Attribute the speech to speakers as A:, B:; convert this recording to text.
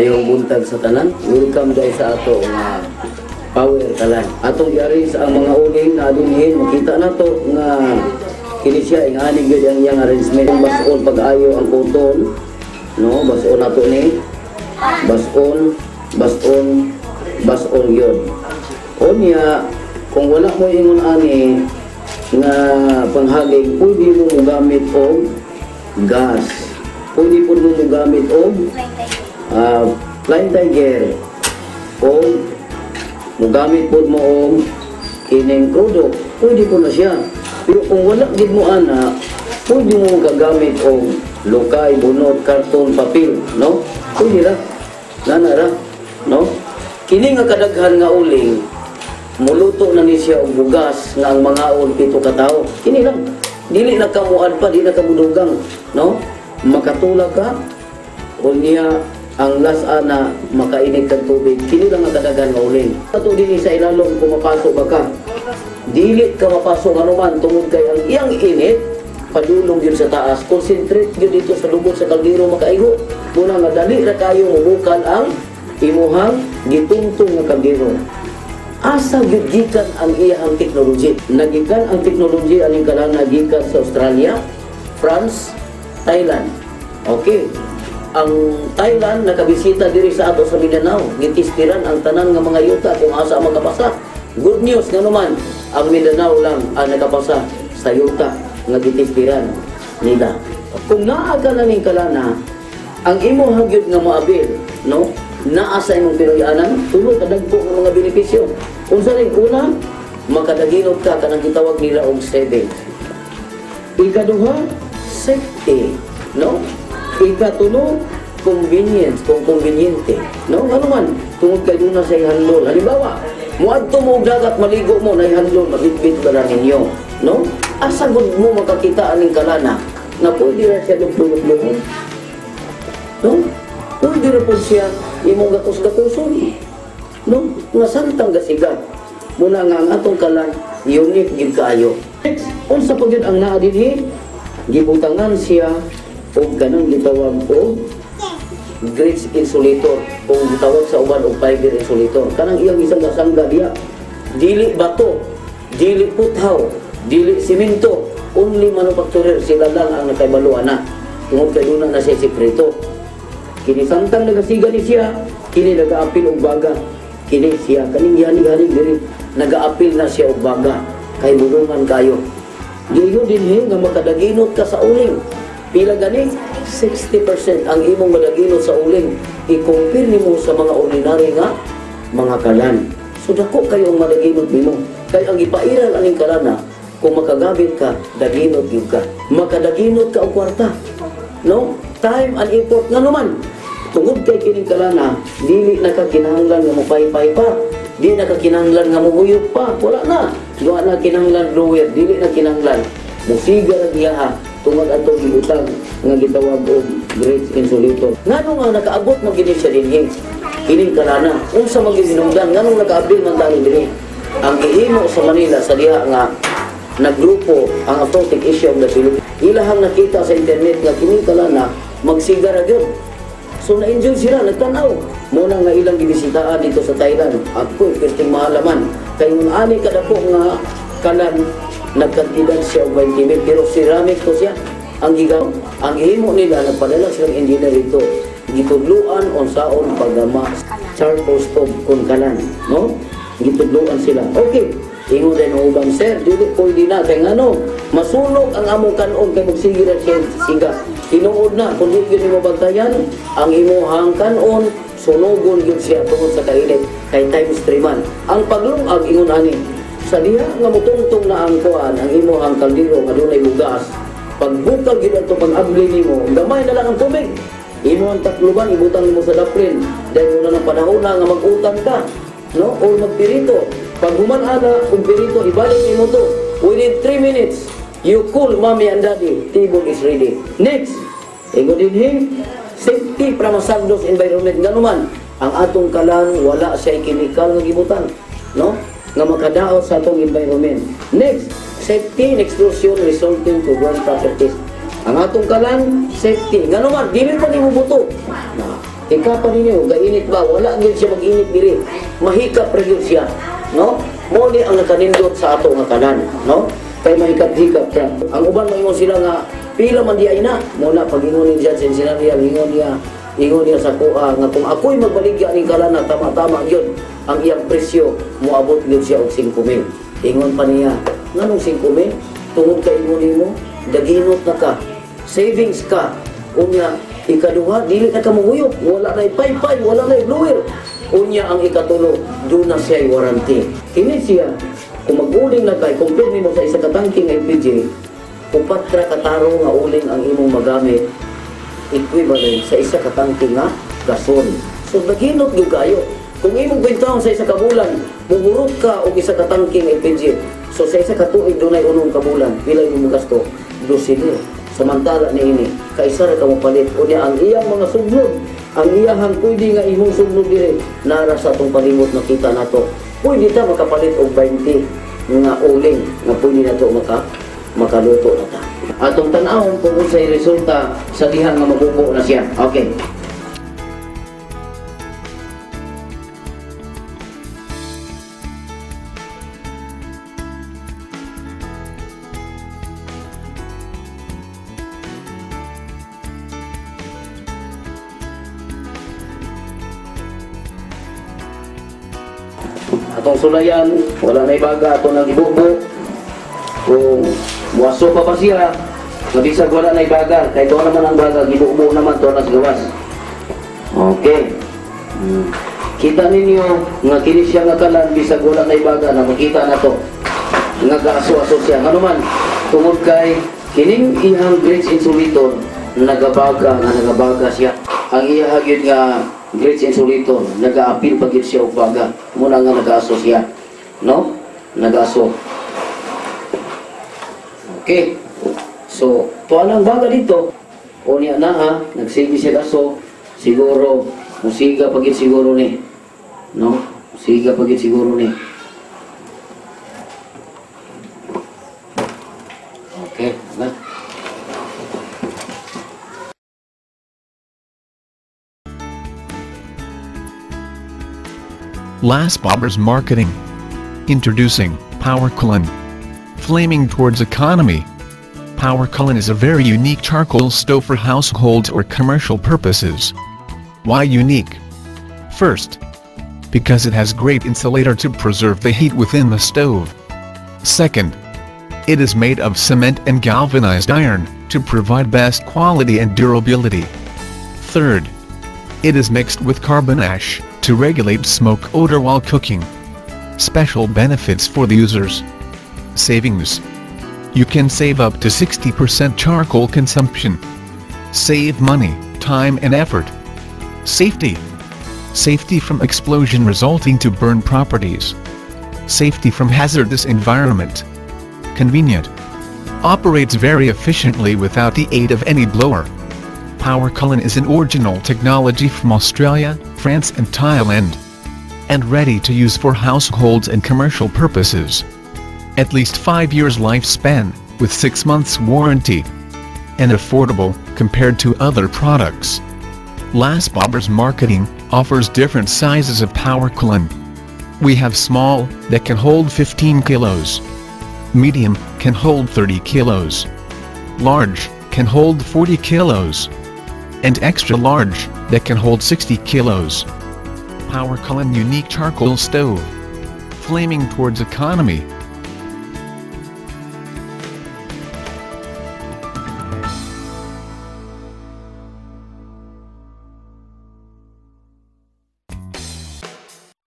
A: Ayong buntag sa tanan, welcome guys sa ato nga power talan. Atong yari sa ang mga uling na adunhin, makita na to nga kini siya ing ani gyud ang iyang arrangement. Bason pag-ayo ang kuton no bason nato ni. Bason bason bason yun. Unya kung wala mo ingon ani nga panghaging pwede mo gamit og gas. Pwede po mo gamit og uh, flying tiger. O mugamit po mo og kining krudo pwede po na siya. Pero kung wala gid mo ana pwede mo gagamit og lokay, bunot, karton, papel no? Pwede ra. Nana ra no? Kini nga kadaghan nga uling muluto na ni siya og bugas nga ang mga on pito ka tawo kini lang. Dili na ka muad pa di na ka mudugang no? Makatulog ka unya ang las ana makainit kag tubig kini lang ang kadaghan nga uling ato dinhi sa ilalom kung mapasok ba ka dili ka mapasok ano man tungod kay ang iyang init padulong yun sa taas. Concentrate yun dito sa lubot sa kaldero makaigo. Muna nga dali ra kayo mubukal ang imuhang gitungtong nga kaldero. Asa gyud ang iyang teknology nagikan ang teknology aning kalana gikan sa Australia France Thailand. Okay ang Thailand nakabisita diri sa ato sa Mindanao. Gitistiran ang tanan nga mga yuta kung asa ang magkapasa good news nga naman ang Mindanao lang ang nakapasa sa yuta nga gitistiran nila. Kung naa ka na ning kalana ang imo hagyod nga moabil no? Naa sa imong pinuyanan tulo kadagko nga mga benepisyo. Unsa ning una makadaginot ka kanang gitawag nila og savings ikaduha safety no ikatulo convenience kung conveniente no? Ano man tungod kay na sa ihandol halimbawa muadto mo dagat maligo mo na ihandol mabitbit ba na ninyo no? Asa gud mo makakita aning kalana na pwede ra siya dugtong no? Pwede ra po siya imong gatos-gatoson no? Nga santang gasigat. Muna nga ang atong kalan unique gid kaayo. Next unsa pa ang naa dinhi gibutangan siya og kanang gitawag og grease insulator. Kung gitawag sa uban og fiber insulator. Kanang iyang isang gasangga diya. Dili bato dili puthaw dili simento. Only manufacturer sila lang ang nakaibaluan na. Tungod kay duna na siya sekreto kini samtang nagasiga ni siya kini nagaapil og baga. Kini siya kaning yani-yani diri nagaapil na siya og baga. Kay bulungan kayo. Giyo din he, nga makadaginot ka sa uling. Pila gani? 60% ang imong madaginot sa uling. I-compare nimo sa mga ordinary nga mga kalan. So dako kayo ang madaginot nimo. Kay ang ipairal aning kalana, kung makagamit ka, daginot gyud ka. Makadaginot ka og kwarta. No? Time and effort nga naman. Tungod kay kining kalana, dili na ka kinahanglan nga mopay-pay pa. Di na ka kinahanglan nga muhuyop pa. Wala na. Gawa na kinahanglan blower, dili na kinahanglan. Musiga na diya ha. Tungod ato gibutang nga gitawag og great insulator. Ngano nga nakaabot mo gini siya dinhi? Kining kalana. Unsa man gisinungdan nganong nakaabil man tani dinhi? Ang gihimo sa Manila sa diha nga naggrupo ang Authority Issue of the Philippines. Ilahang nakita sa internet nga kining kalana magsiga ra gyud. So na-enjoy sila, nagtanaw. Muna nga ilang ginisitahan dito sa Thailand. Ako, perting mahalaman. Kaya yung ani kadako nga kalan, nagkantidad siya o 20 mil. Pero ceramic to siya. Ang gigaw, ang ihimo nila, nagpadala silang engineer ito. Gitudluan on saon pagama charcoal stove kung kalan. No? Gitudluan sila. Okay. Ingo din ang ubang sir, dili di na kay ngano, masunog ang among kanon kay magsigira siya siga. Tinuod na kun di gyud mo bantayan, ang imuhang kanon sunogon gyud siya tungod sa kainit kay times 3 man. Ang paglungag ingon ani, sa diha nga mutungtong na ang kuan ang imuhang kaldero nga dunay bugas. Pagbukal gyud ato pag-abli nimo, gamay na lang ang tubig. Imo ang takluban ibutang nimo sa daprin dahil wala nang panahon na nga mag-utang ka no? O magpirito. Pag humanana, kung pirito, ibalik mo to. Within 3 minutes, you cool mommy and daddy. Table is ready. Next, ingo din him, safety para masagdos environment. Ganuman, ang atong kalan, wala siya chemical nga gibutan. No? Nga makadaot sa atong environment. Next, safety and explosion resulting to ground properties. Ang atong kalan, safety. Nga naman, dili pa ni mo buto. Na, Ikapan ninyo, gainit ba? Wala gyud siya mag-init diri. Mahikap ra siya, no? Mo ni ang nakanindot sa ato nga kanan, no? Kay mahikap-hikap ra. Ang uban mo sila nga pila man di ay na. Muna pag ingon ni Judge Sinaria, ingon niya, ingon niya sa kuha nga kung ako'y magbaligya ning kalana tama-tama gyud ang iyang presyo moabot gyud siya og 5,000. Ingon pa niya, nganong 5,000? Tungod kay ingon nimo, daginot na ka. Savings ka. Unya, ikaduha, dili na ka mahuyok. Wala na pay-pay, wala na blower. Unya ang ikatulo, doon na siya warranty. Kini siya, kung mag-uling na kay, compare nimo sa isa katangking LPG, upat ra kataro nga uling ang imong magamit equivalent sa isa ka tangke nga gason. So naginot gyud kayo. Kung imong bintahon sa isa ka bulan, muhurot ka og isa ka tangke nga LPG. So sa isa ka tuig dunay unong ka bulan, pila imong gasto? 12 Samantala ni ini, kaisa ra ka mo palit unya ang iyang mga sugnod, ang iyahang pwede nga imong sugnod dire nara sa atong palimot nakita nato. Pwede ta makapalit og 20 nga uling nga pwede nato maka makaluto na ta. Atong tanawon kung unsay resulta sa diha nga mabubo na siya. Okay. Atong sulayan, wala na ibaga ato nang ibubo. Kung muwaso pa pa siya, mabisag wala na ibaga. Kaya doon naman ang baga, gibubo naman to nas gawas. Okay. Hmm. Kita ninyo nga kini siya nga kalan bisag wala na ibaga na makita na to. Nga kaaso-aso siya. Ano man, tungod kay kining ihang grades insulator nagabaga nga nagabaga siya. Ang iyahagid nga grades insulator nagaapil pagit siya og baga. Muna nga nagaaso siya. No? Nagaaso. Okay. So, tuwa ang baga dito. O niya na ha, nagsige siya kaso, siguro, musiga pagit siguro ni. No? Musiga pagit siguro ni. Okay, na.
B: Last Bobbers Marketing. Introducing Power Cullen. Flaming towards economy. Power Cullen is a very unique charcoal stove for households or commercial purposes. Why unique? First, because it has great insulator to preserve the heat within the stove. Second, it is made of cement and galvanized iron to provide best quality and durability. Third, it is mixed with carbon ash to regulate smoke odor while cooking. Special benefits for the users. Savings. You can save up to 60% charcoal consumption. Save money, time and effort. Safety. Safety from explosion resulting to burn properties. Safety from hazardous environment. Convenient. Operates very efficiently without the aid of any blower. Power Cullen is an original technology from Australia, France and Thailand. And ready to use for households and commercial purposes. At least 5 years lifespan, with 6 months warranty. And affordable, compared to other products. Last Bobbers Marketing offers different sizes of Power. We have small, that can hold 15 kilos. Medium, can hold 30 kilos. Large, can hold 40 kilos. And extra large, that can hold 60 kilos. Power Cullen Unique Charcoal Stove. Flaming towards economy.